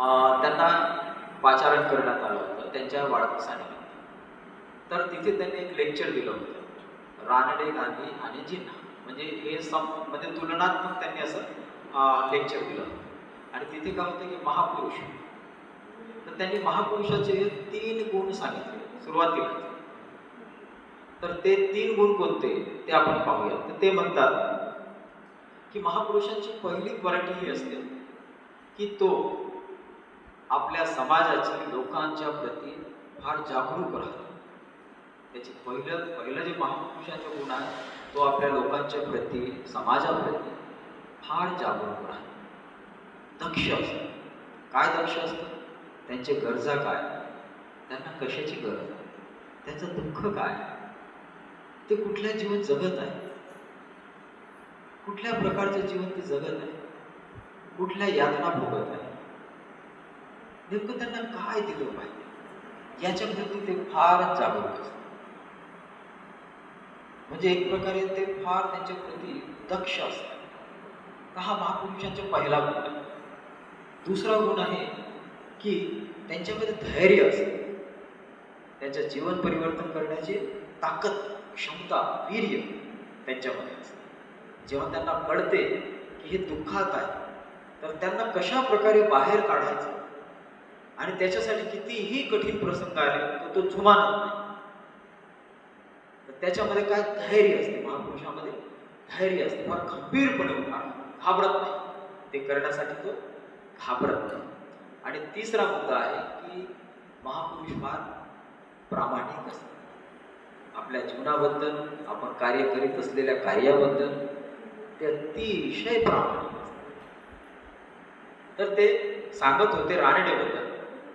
त्यांना पाचारण करण्यात आलं होतं त्यांच्या वाढदिवसानिमित्त. तर तिथे त्यांनी एक लेक्चर दिलं होतं. रानडे गांधी आणि जिन्हा. म्हणजे हे सम म्हणजे तुलनात्मक त्यांनी असं लेक्चर दिलं होतं. आणि तिथे काय होतं की महापुरुष. तर त्यांनी महापुरुषाचे तीन गुण सांगितले सुरुवातीला. तर ते तीन गुण कोणते? ते आपण पाहूया. तर ते म्हणतात की महापुरुषांची पहिली क्वालिटी ही असते की तो आपल्या समाजाची लोकांच्या प्रती फार जागरूक राहतो. त्याची पहिलं पहिलं जे महापुरुषाचे गुण आहे तो आपल्या लोकांच्या प्रती समाजाप्रती फार जागरूक राहतो. दक्ष असतो काय दक्ष असतं त्यांचे गरजा काय? त्यांना कशाची गरज आहे? त्यांचं दुःख काय ते कुठल्या जीवन जगत आहे कुठल्या प्रकारचं जीवन ते जगत आहे कुठल्या यातना भोगत आहे नेमकं त्यांना काय दिलं पाहिजे? याच्याबद्दल ते फार जागरूक असतात म्हणजे एक प्रकारे ते फार त्यांच्या प्रती दक्ष असतात. हा महापुरुषांचा पहिला गुण आहे. दुसरा गुण आहे की त्यांच्यामध्ये धैर्य असते. त्यांचं जीवन परिवर्तन करण्याची ताकद क्षमता वीर्य त्यांच्यामध्ये असते. जेव्हा त्यांना कळते की हे दुःखात आहे तर त्यांना कशा प्रकारे बाहेर काढायचं? आणि त्याच्यासाठी कितीही कठीण प्रसंग आले तर तो जुमानत नाही. तर त्याच्यामध्ये काय धैर्य असते? महापुरुषामध्ये धैर्य असते. फार खंबीरपणे उभा घाबरत नाही. ते करण्यासाठी तो घाबरत नाही. आणि तिसरा मुद्दा आहे की महापुरुष फार प्रामाणिक असतात. आपल्या जीवनाबद्दल आपण कार्य करीत असलेल्या कार्याबद्दल ते अतिशय प्रामाणिक असतात. तर ते सांगत होते रानडेबद्दल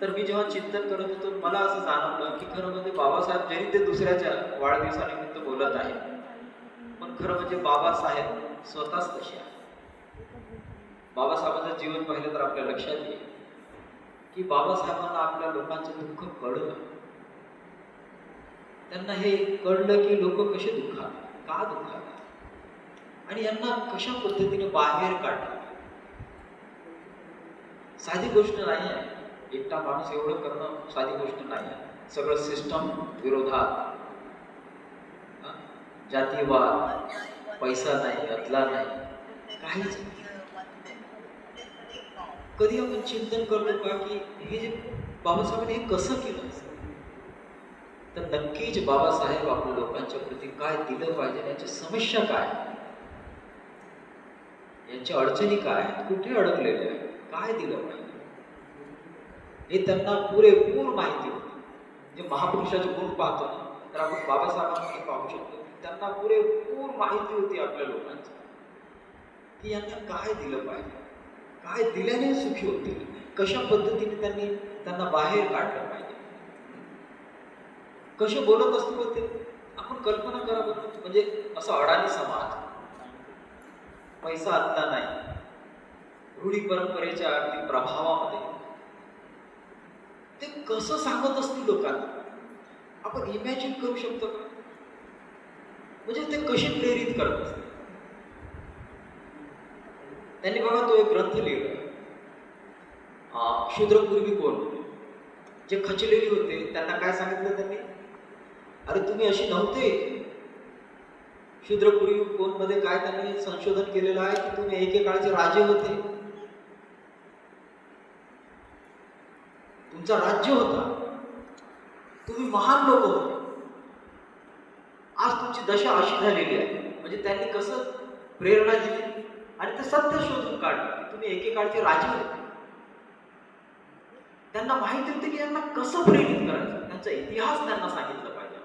तर मी जेव्हा चिंतन करत होतो मला असं जाणवलं की खरं म्हणजे बाबासाहेब जरी ते दुसऱ्याच्या वाढदिवसानिमित्त बोलत आहे पण खरं म्हणजे बाबासाहेब स्वतःच तसे आहे बाबासाहेबांचं जीवन पाहिलं तर आपल्या लक्षात येईल की बाबासाहेबांना आपल्या लोकांचं दुःख कळलं. त्यांना हे कळलं की लोक कसे दुःखात का दुःखात? आणि यांना कशा पद्धतीने बाहेर काढलं? साधी गोष्ट नाही आहे. एकटा माणूस एवढं करणं साधी गोष्ट नाही. आहे सगळं सिस्टम विरोधात. जातीवाद पैसा नाही अदला नाही. काहीच कधी आपण चिंतन करतो का की हे जे बाबासाहेबांनी हे कसं केलं? तर नक्कीच बाबासाहेब आपल्या लोकांच्या प्रती काय दिलं पाहिजे याची समस्या काय? यांच्या अडचणी काय? आहेत कुठे अडकलेल्या आहेत? काय दिलं पाहिजे? हे त्यांना पुरेपूर माहिती होती. जे महापुरुषाचे गुण पाहतो ना तर आपण बाबासाहेबांमध्ये पाहू शकतो. त्यांना पुरेपूर माहिती होती आपल्या लोकांची. की यांना काय दिलं पाहिजे? काय दिल्याने सुखी होतील? कशा पद्धतीने त्यांनी त्यांना बाहेर काढलं पाहिजे? कसे बोलत असतो ते? आपण कल्पना करा बरं. म्हणजे असं अडाणी समाज पैसा आत्ता नाही. रूढी परंपरेच्या अगदी प्रभावामध्ये कसं सांगत असतील लोकांना? आपण इमॅजिन करू शकतो का? म्हणजे ते कसे प्रेरित करत असतील? त्यांनी बघा तो एक ग्रंथ लिहिला. शूद्रपूर्वी कोण? जे खचलेले होते त्यांना काय सांगितलं त्यांनी? अरे तुम्ही अशी नव्हते. शूद्रपूर्वी कोणमध्ये काय त्यांनी संशोधन केलेलं आहे की तुम्ही एकेकाळचे राजे होते? तुमचा राज्य होता. तुम्ही महान लोक होते. आज तुमची दशा अशी झालेली आहे. म्हणजे त्यांनी कसं प्रेरणा दिली आणि ते सत्य शोधून काढलं की तुम्ही एकेकाळचे राजे होते. त्यांना माहिती होते की यांना कसं प्रेरित करायचं? त्यांचा इतिहास त्यांना सांगितला पाहिजे.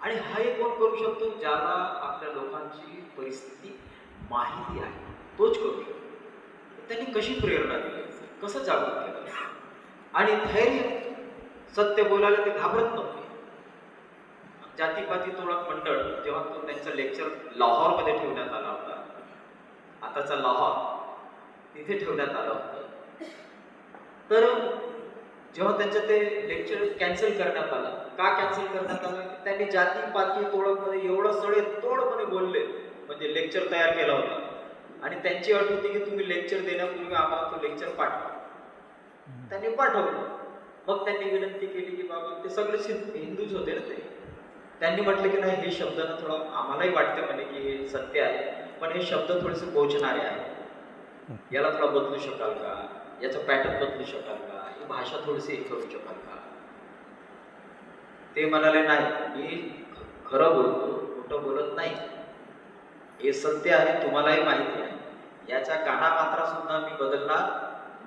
आणि हा एक कोण करू शकतो? ज्याला आपल्या लोकांची परिस्थिती माहिती आहे. तोच करू शकतो. त्यांनी कशी प्रेरणा दिली? कसं जागृत केलं? आणि धैर्य. सत्य बोलायला ते घाबरत नव्हते. जातीपाती तोडक मंडळ जेव्हा तो त्यांचं लेक्चर लाहोरमध्ये ठेवण्यात आला होता. आताचा लाहोर तिथे ठेवण्यात आलं होतं. तर जेव्हा त्यांचं ते लेक्चर कॅन्सल करण्यात आलं का कॅन्सल करण्यात आलं? त्यांनी जाती पाती तोडकमध्ये एवढं सडे तोडपणे बोलले म्हणजे लेक्चर तयार केला होता. आणि त्यांची अट होती की तुम्ही लेक्चर देण्यापूर्वी आम्हाला तो लेक्चर पाठवा. त्यांनी पाठवलं. मग त्यांनी विनंती केली की बाबा ते सगळे हिंदूच होते ना ते. त्यांनी म्हटलं की नाही हे शब्द ना थोडं आम्हालाही वाटते म्हणे की हे सत्य आहे. पण हे शब्द थोडेसे पोचणारे आहे याला थोडा बदलू शकाल का? याचं पॅटर्न बदलू शकाल का? ही भाषा थोडीशी हे करू शकाल का? ते म्हणाले नाही मी खरं बोलतो खोटं बोलत नाही. हे सत्य आहे तुम्हालाही माहिती आहे. याच्या कानामात्रा सुद्धा मी बदलणार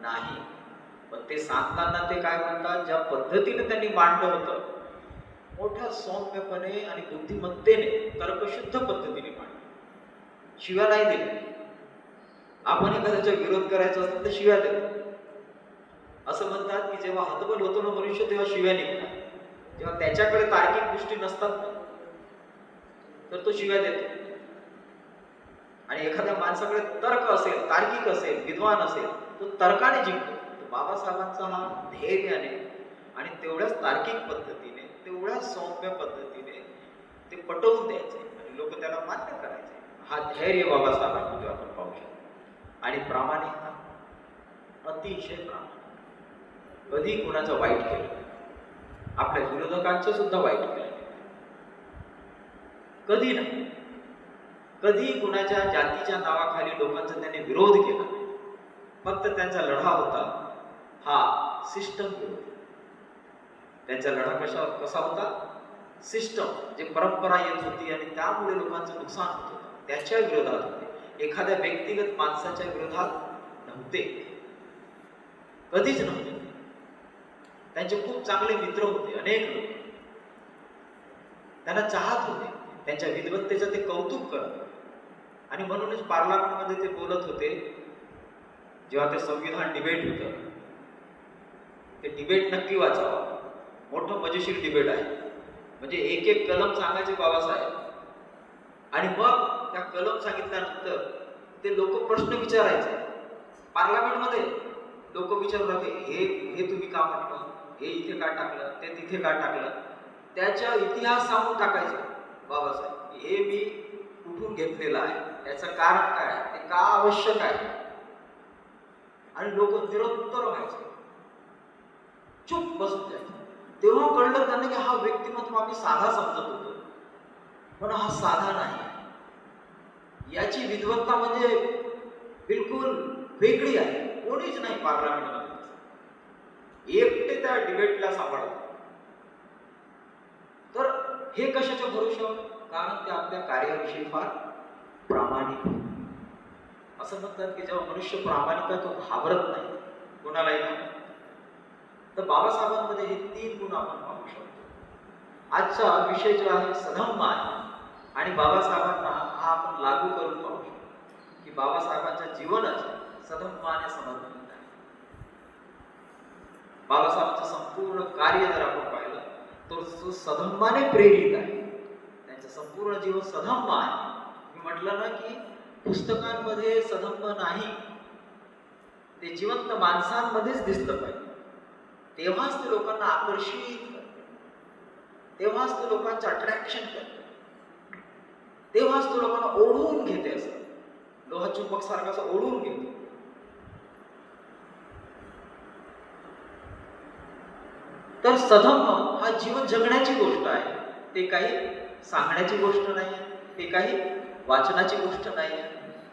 नाही. पण ते सांगताना ते काय म्हणतात ज्या पद्धतीने त्यांनी मांडलं होतं मोठ्या सौम्यपणे आणि बुद्धिमत्तेने तर्कशुद्ध पद्धतीने मांडलं. शिव्या नाही दिल्या. आपण एखाद्याचा विरोध करायचा असेल तर शिव्या देतो असं म्हणतात की जेव्हा हतबल होतो ना मनुष्य तेव्हा शिव्या निघतात. जेव्हा त्याच्याकडे तार्किक गोष्टी नसतात ना तर तो शिव्या देतो आणि एखाद्या माणसाकडे तर्क असेल तार्किक असेल विद्वान असेल तो तर्काने जिंकतो. बाबासाहेबांचा हा धैर्याने आणि तेवढ्याच तार्किक पद्धतीने तेवढ्याच सौम्य पद्धतीने ते पटवून द्यायचे आणि लोक त्याला मान्य करायचे. हा धैर्य बाबासाहेबांमध्ये आपण पाहू शकतो. आणि प्रामाणिकता अतिशय प्रामाणिक कधी कुणाचं वाईट केलं आपल्या विरोधकांचं सुद्धा वाईट केलं कधी नाही. कधी कुणाच्या जातीच्या नावाखाली लोकांचा त्याने विरोध केला फक्त त्यांचा लढा होता. हा सिस्टम विरोधी त्यांचा लढा कशा कसा होता? सिस्टम जे परंपरा येत होती आणि त्यामुळे लोकांचं नुकसान होत होतं. त्याच्या विरोधात होते. एखाद्या व्यक्तिगत माणसाच्या विरोधात नव्हते. कधीच नव्हते. त्यांचे खूप चांगले मित्र होते अनेक लोक. त्यांना चाहत होते. त्यांच्या विद्वत्तेचं ते कौतुक करत. आणि म्हणूनच पार्लमेंटमध्ये ते बोलत होते. जेव्हा ते संविधान डिबेट होतं ते डिबेट नक्की वाचावं. मोठं मजेशीर डिबेट आहे. म्हणजे एक एक कलम सांगायचे बाबासाहेब. आणि मग त्या कलम सांगितल्यानंतर ते लोक प्रश्न विचारायचे. पार्लमेंटमध्ये लोक विचारू लागले हे हे तुम्ही का म्हटलं? हे इथे का टाकलं? ते तिथे का टाकलं? त्याच्या इतिहास सांगून टाकायचे बाबासाहेब. हे मी कुठून घेतलेलं आहे? याचं कारण काय आहे? ते का आवश्यक आहे? आणि लोक निरंतर व्हायचे. चुप बसून तेव्हा कळलं त्यांना की हा व्यक्तिमत्व आम्ही साधा समजत होतो. पण हा साधा नाही. याची विद्वत्ता म्हणजे बिलकुल वेगळी आहे. कोणीच नाही पार्लमेंटमध्ये एकटे त्या डिबेटला सांभाळत. तर हे कशाचे भरोशावर कारण ते आपल्या कार्याविषयी फार प्रामाणिक असं म्हणतात की जेव्हा मनुष्य प्रामाणिक आहे तो घाबरत नाही. कोणालाही नाही. तर बाबासाहेबांमध्ये हे तीन गुण आपण पाहू शकतो. आजचा विषय जो आहे सधम्म आहे. आणि बाबासाहेबांना हा आपण लागू करून पाहू शकतो. की बाबासाहेबांच्या जीवनच सधम्माने समर्पित आहे. बाबासाहेबांचं संपूर्ण कार्य जर आपण पाहिलं तर तो सधम्माने प्रेरित आहे. त्यांचं संपूर्ण जीवन सधम्म आहे. मी म्हटलं ना की पुस्तकांमध्ये सधम्म नाही. ते जिवंत माणसांमध्येच दिसलं पाहिजे. तेव्हाच ते लोकांना आकर्षित करते. तेव्हाच ते लोकांचं अट्रॅक्शन करते. तेव्हाच तो लोकांना ओढून घेते असं. लोहा चुंबक सारखं असं ओढून घेतो. तर सधम्म हा जीवन जगण्याची गोष्ट आहे. ते काही सांगण्याची गोष्ट नाही. ते काही वाचनाची गोष्ट नाही.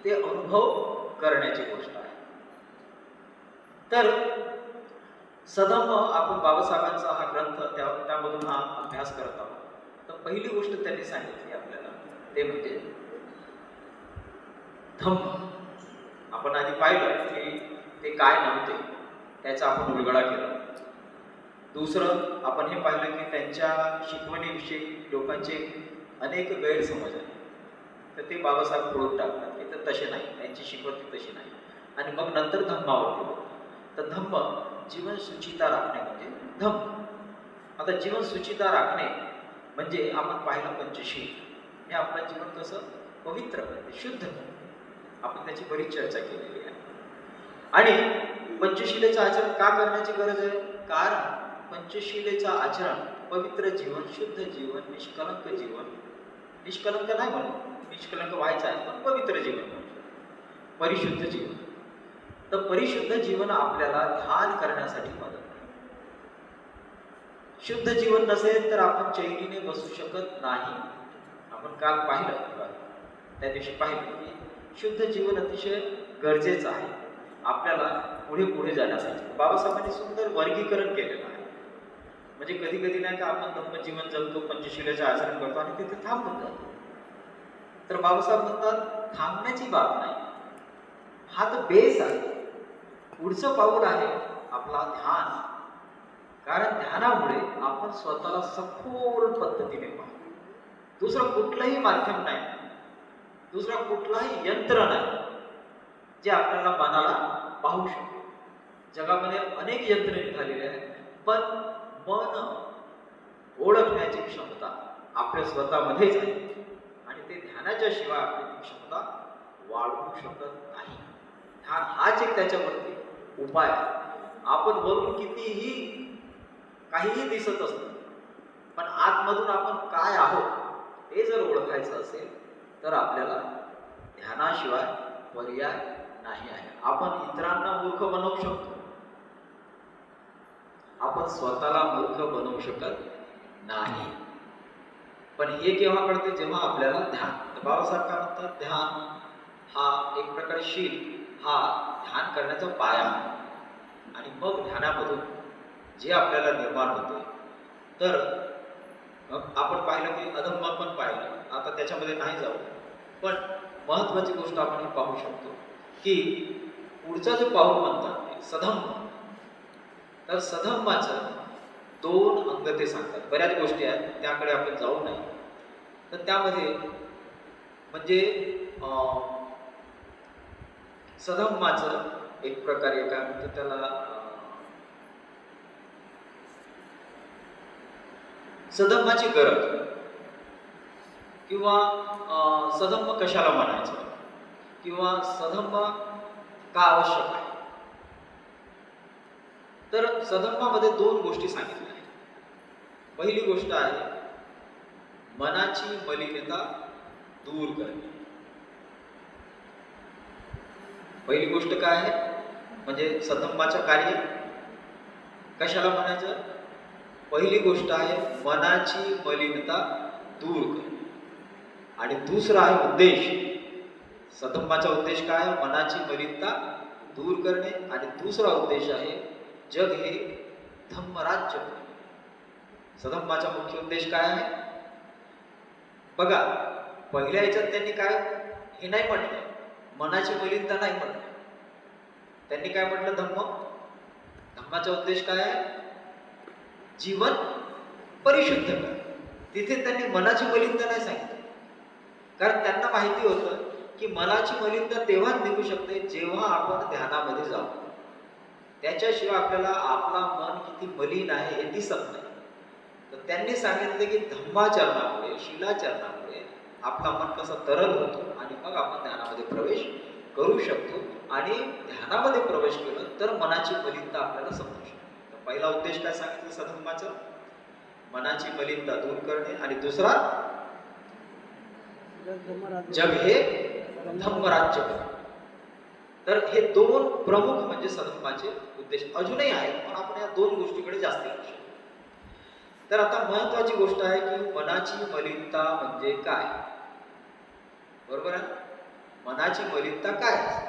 ते अनुभव करण्याची गोष्ट आहे. तर सदम आपण बाबासाहेबांचा हा ग्रंथ त्या त्यामधून हा अभ्यास करत आहोत. तर पहिली गोष्ट त्यांनी सांगितली आपल्याला ते म्हणजे धम्म. आपण आधी पाहिलं की ते काय नव्हते त्याचा आपण उलगडा केला. दुसरं आपण हे पाहिलं की त्यांच्या शिकवणीविषयी लोकांचे अनेक गैरसमज आहेत. तर ते बाबासाहेब फोडून टाकतात की तर तसे नाही त्यांची शिकवण तशी नाही. आणि मग नंतर धम्मावरती तर धम्म जीवन सुचिता राखणे म्हणजे धम आता जीवन सुचिता राखणे म्हणजे आपण पाहिलं पंचशील. हे आपलं जीवन कसं? पवित्र करते शुद्ध. करते आपण त्याची बरीच चर्चा केलेली आहे. आणि पंचशिलेचं आचरण का करण्याची गरज आहे? कारण पंचशिलेचं आचरण पवित्र जीवन शुद्ध जीवन निष्कलंक जीवन. निष्कलंक नाही म्हणून निष्कलंक व्हायचं आहे पण पवित्र जीवन परिशुद्ध जीवन. तर परिशुद्ध जीवन आपल्याला ध्यान करण्यासाठी मदत शुद्ध जीवन नसेल तर आपण चैनीने बसू शकत नाही. आपण काल पाहिलं त्या दिवशी पाहिलं की शुद्ध जीवन अतिशय गरजेचं आहे. आपल्याला पुढे पुढे जाण्यासाठी. बाबासाहेबांनी सुंदर वर्गीकरण केलेलं आहे. म्हणजे कधी कधी नाही का आपण धम्मजीवन जगतो पंचशिलेचे आचरण करतो आणि तिथे थांबून जातो. तर बाबासाहेब म्हणतात थांबण्याची बाब नाही. हा तर बेस आहे. पुढचं पाऊल आहे आपला ध्यान. कारण ध्यानामुळे आपण स्वतःला सखोल पद्धतीने पाहतो. दुसरं कुठलंही माध्यम नाही. दुसरा कुठलाही यंत्र नाही जे आपल्याला मनाला पाहू शकतो. जगामध्ये अनेक यंत्र निघालेले आहेत पण मन ओळखण्याची क्षमता आपल्या स्वतःमध्येच आहे. आणि ते ध्यानाच्या शिवाय आपली क्षमता वाढवू शकत नाही. ध्यान हाच एक त्याच्यावरती उपाय. आपण वरून कितीही काहीही दिसत असतो पण आतमधून आपण काय आहोत हे जर ओळखायचं असेल तर आपल्याला ध्यानाशिवाय पर्याय नाही आहे. आपण इतरांना मूर्ख बनवू शकतो. आपण स्वतःला मूर्ख बनवू शकत नाही. पण हे केव्हा कळते? जेव्हा आपल्याला ध्यान. तर बाबासाहेब काय म्हणतात ध्यान हा एक प्रकारे शील हा ध्यान करण्याचा पाया आणि मग ध्यानामधून जे आपल्याला निर्माण होते तर मग आपण पाहिलं की अधम्म पण पाहिलं. आता त्याच्यामध्ये नाही जाऊ. पण महत्त्वाची गोष्ट आपण पाहू शकतो की पुढचा जो पाऊल म्हणतात सधम्म. तर सधम्माचं दोन अंग ते सांगतात. बऱ्याच गोष्टी आहेत त्याकडे आपण जाऊ नये तर त्यामध्ये म्हणजे अं, माझं एक प्रकारे काय म्हणतो त्याला? अं, गरज. किंवा अं, कशाला म्हणायचं? किंवा सधम्म का आवश्यक आहे? तर सधम्मामध्ये दोन गोष्टी सांगितल्या आहेत. पहिली गोष्ट आहे मनाची मलिनता दूर करणे. पहिली गोष्ट काय आहे? म्हणजे सदंबाचं कार्य? कशाला म्हणायचं? पहिली गोष्ट आहे मनाची मलिनता दूर करणे. आणि दुसरा आहे उद्देश. सदंबाचा उद्देश काय आहे? मनाची मलिनता दूर करणे. आणि दुसरा उद्देश आहे जग हे धम्मराज्य सदंबाचा मुख्य उद्देश काय आहे? बघा पहिल्या ह्याच्यात त्यांनी काय? हे नाही म्हटलं. मनाची मलिनता नाही म्हटलं त्यांनी काय म्हटलं? धम्म? धम्माचा उद्देश काय आहे? जीवन परिशुद्ध कर तिथे त्यांनी मनाची मलिनता नाही सांगितली. कारण त्यांना माहिती होतं की मनाची मलिनता तेव्हाच निघू शकते जेव्हा आपण ध्यानामध्ये जाऊ. त्याच्याशिवाय आपल्याला आपला मन किती मलिन आहे हे दिसत नाही. तर त्यांनी सांगितलं की धम्माचरणामुळे शिलाचरणामुळे आपला मन कसं तरल होतो आणि मग आपण ध्यानामध्ये प्रवेश करू शकतो. आणि ध्यानामध्ये प्रवेश केलं तर मनाची मलिनता आपल्याला समजू शकते. तर पहिला उद्देश काय सांगितलं सधम्माचं मनाची मलिनता दूर करणे आणि दुसरा? जग हे धम्मराज्य तर हे दोन प्रमुख म्हणजे सधर्माचे उद्देश अजूनही आहेत पण आपण या दोन गोष्टीकडे जास्त लक्ष तर आता महत्वाची गोष्ट आहे की मनाची मलिनता म्हणजे काय? बरोबर आहे? मनाची मलिनता काय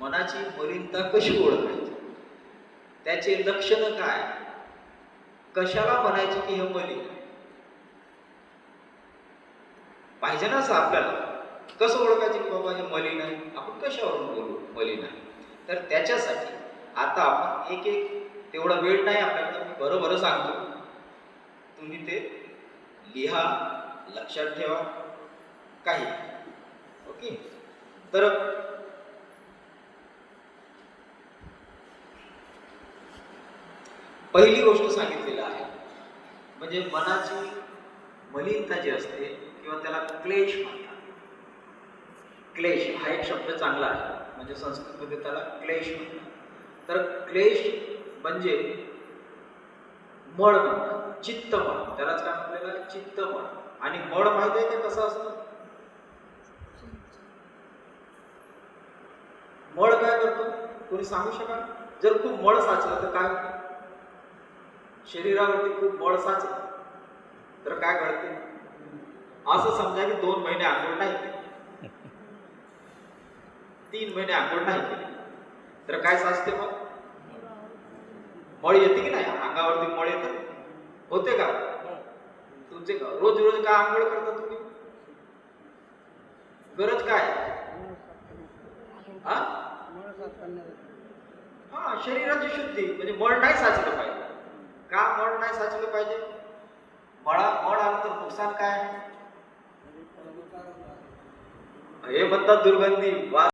मनाची मलिनता कशी ओळखायची? त्याचे लक्षण काय? कशाला म्हणायचे की हे मलिन? आहे? पाहिजे ना असं आपल्याला. कसं ओळखायचं की बाबा हे मलिन आहे? आपण कशावरून बोलू? मलिन आहे. तर त्याच्यासाठी आता आपण एक एक तेवढा वेळ नाही आपल्याकडे मी बरोबर सांगतो. तुम्ही ते लिहा लक्षात ठेवा. काही. ओके? तर पहिली गोष्ट सांगितलेलं आहे. म्हणजे मनाची मलिनता जी असते किंवा त्याला क्लेश म्हणतात. क्लेश हा एक शब्द चांगला आहे. म्हणजे संस्कृतमध्ये त्याला क्लेश म्हणतात. तर क्लेश म्हणजे मळ म्हणतात. चित्त मळ त्यालाच काय म्हटलेलं चित्त मळ आणि मळ माहिती आहे का कसं असतं? मळ काय करतो? कोणी सांगू शकाल? जर खूप मळ साचलं तर काय होतं? शरीरावरती खूप मळ साचलं. तर काय घडते? असं समजा की दोन महिने आंघोळ नाही केली. तीन महिने आंघोळ नाही केली. तर काय साचते मग? मळ येते की नाही? अंगावरती मळ येतं? होते का? तुमचे का रोज रोज काय आंघोळ करता तुम्ही? गरज काय? हा? शरीराची शुद्धी म्हणजे मळ नाही साचलं पाहिजे. का मळ नाही साचलं पाहिजे? मळा मळ आलं तर नुकसान काय? आहे हे म्हणतात दुर्गंधी वा